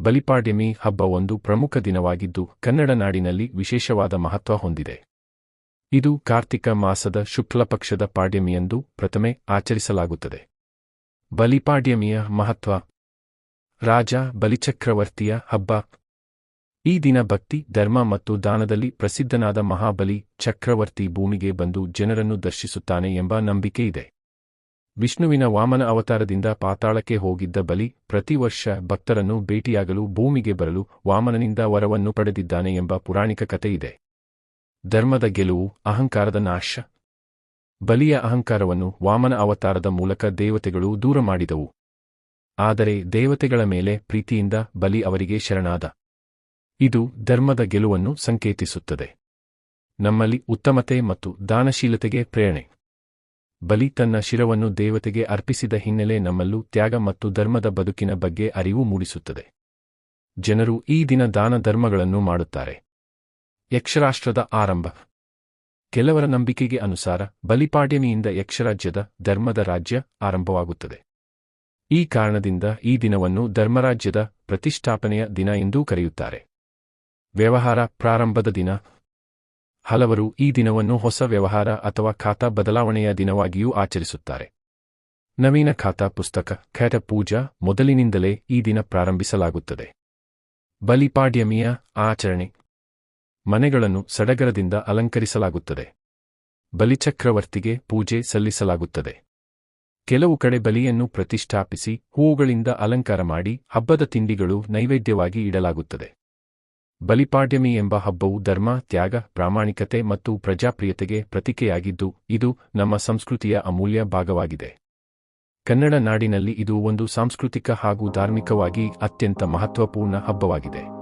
ಬಲಿಪಾಡ್ಯಮಿ ಹಬ್ಬ ಒಂದು ಪ್ರಮುಖ ದಿನವಾಗಿದ್ದು ಕನ್ನಡ ನಾಡಿನಲ್ಲಿ ವಿಶೇಷವಾದ ಮಹತ್ವ ಹೊಂದಿದೆ. ಇದು ಕಾರ್ತಿಕ ಮಾಸದ ಶುಕ್ಲಪಕ್ಷದ ಪಾಡ್ಯಮಿಯಂದು ಪ್ರಥಮೆ ಆಚರಿಸಲಾಗುತ್ತದೆ. ಬಲಿಪಾಡ್ಯಮಿಯ ಮಹತ್ವ. ರಾಜ ಬಲಿಚಕ್ರವರ್ತಿಯ ಹಬ್ಬ. ಈ ದಿನ ಭಕ್ತಿ, ಧರ್ಮ ಮತ್ತು ದಾನದಲ್ಲಿ ಪ್ರಸಿದ್ಧನಾದ ಮಹಾಬಲಿ ಚಕ್ರವರ್ತಿ ಭೂಮಿಗೆ ಬಂದು ಜನರನ್ನು ದರ್ಶಿಸುತ್ತಾನೆ ಎಂಬ ನಂಬಿಕೆ ಇದೆ. ವಿಷ್ಣುವಿನ ವಾಮನ ಅವತಾರದಿಂದ ಪಾತಾಳಕ್ಕೆ ಹೋಗಿದ್ದ ಬಲಿ ಪ್ರತಿ ವರ್ಷ ಭಕ್ತರನ್ನು ಭೇಟಿಯಾಗಲು ಭೂಮಿಗೆ ಬರಲು ವಾಮನನಿಂದ ವರವನ್ನು ಪಡೆದಿದ್ದಾನೆ ಎಂಬ ಪುರಾಣಿಕ ಕಥೆಯಿದೆ ಧರ್ಮದ ಗೆಲುವು, ಅಹಂಕಾರದ ನಾಶ. ಬಲಿಯ ಅಹಂಕಾರವನ್ನು ವಾಮನ ಅವತಾರದ ಮೂಲಕ ದೇವತೆಗಳು ದೂರ ಮಾಡಿದವು. ಆದರೆ ದೇವತೆಗಳ ಮೇಲೆ ಪ್ರೀತಿಯಿಂದ ಬಲಿ ಅವರಿಗೆ ಶರಣಾದ. ಇದು ಧರ್ಮದ ಗೆಲುವನ್ನು ಸಂಕೇತಿಸುತ್ತದೆ. ನಮ್ಮಲ್ಲಿ ಉತ್ತಮತೆ ಮತ್ತು ದಾನಶೀಲತೆಗೆ ಪ್ರೇರಣೆ. ಬಲಿ ತನ್ನ ಶಿರವನ್ನು ದೇವತೆಗೆ ಅರ್ಪಿಸಿದ ಹಿನ್ನೆಲೆ ನಮ್ಮಲ್ಲೂ ತ್ಯಾಗ ಮತ್ತು ಧರ್ಮದ ಬದುಕಿನ ಬಗ್ಗೆ ಅರಿವು ಮೂಡಿಸುತ್ತದೆ. ಜನರು ಈ ದಿನ ದಾನ ಧರ್ಮಗಳನ್ನು ಮಾಡುತ್ತಾರೆ. ಯಕ್ಷರಾಷ್ಟ್ರದ ಆರಂಭ. ಕೆಲವರ ನಂಬಿಕೆಗೆ ಅನುಸಾರ ಬಲಿಪಾಡ್ಯಮಿಯಿಂದ ಯಕ್ಷರಾಜ್ಯದ ಧರ್ಮದ ರಾಜ್ಯ ಆರಂಭವಾಗುತ್ತದೆ. ಈ ಕಾರಣದಿಂದ ಈ ದಿನವನ್ನು ಧರ್ಮರಾಜ್ಯದ ಪ್ರತಿಷ್ಠಾಪನೆಯ ದಿನ ಎಂದೂ ಕರೆಯುತ್ತಾರೆ. ವ್ಯವಹಾರ ಪ್ರಾರಂಭದ ದಿನ. ಹಲವರು ಈ ದಿನವನ್ನು ಹೊಸ ವ್ಯವಹಾರ ಅಥವಾ ಖಾತಾ ಬದಲಾವಣೆಯ ದಿನವಾಗಿಯೂ ಆಚರಿಸುತ್ತಾರೆ. ನವೀನ ಖಾತಾ ಪುಸ್ತಕ ಖ್ಯಾತ ಪೂಜಾ ಮೊದಲಿನಿಂದಲೇ ಈ ದಿನ ಪ್ರಾರಂಭಿಸಲಾಗುತ್ತದೆ. ಬಲಿಪಾಡ್ಯಮಿಯ ಆಚರಣೆ. ಮನೆಗಳನ್ನು ಸಡಗರದಿಂದ ಅಲಂಕರಿಸಲಾಗುತ್ತದೆ. ಬಲಿಚಕ್ರವರ್ತಿಗೆ ಪೂಜೆ ಸಲ್ಲಿಸಲಾಗುತ್ತದೆ. ಕೆಲವು ಕಡೆ ಬಲಿಯನ್ನು ಪ್ರತಿಷ್ಠಾಪಿಸಿ ಹೂವುಗಳಿಂದ ಅಲಂಕಾರ ಮಾಡಿ ಹಬ್ಬದ ತಿಂಡಿಗಳು ನೈವೇದ್ಯವಾಗಿ ಇಡಲಾಗುತ್ತದೆ. ಬಲಿಪಾಡ್ಯಮಿ ಎಂಬ ಹಬ್ಬವು ಧರ್ಮ, ತ್ಯಾಗ, ಪ್ರಾಮಾಣಿಕತೆ ಮತ್ತು ಪ್ರಜಾಪ್ರಿಯತೆಗೆ ಪ್ರತಿಕೆಯಾಗಿದ್ದು, ಇದು ನಮ್ಮ ಸಂಸ್ಕೃತಿಯ ಅಮೂಲ್ಯ ಭಾಗವಾಗಿದೆ. ಕನ್ನಡ ನಾಡಿನಲ್ಲಿ ಇದು ಒಂದು ಸಾಂಸ್ಕೃತಿಕ ಹಾಗೂ ಧಾರ್ಮಿಕವಾಗಿ ಅತ್ಯಂತ ಮಹತ್ವಪೂರ್ಣ ಹಬ್ಬವಾಗಿದೆ.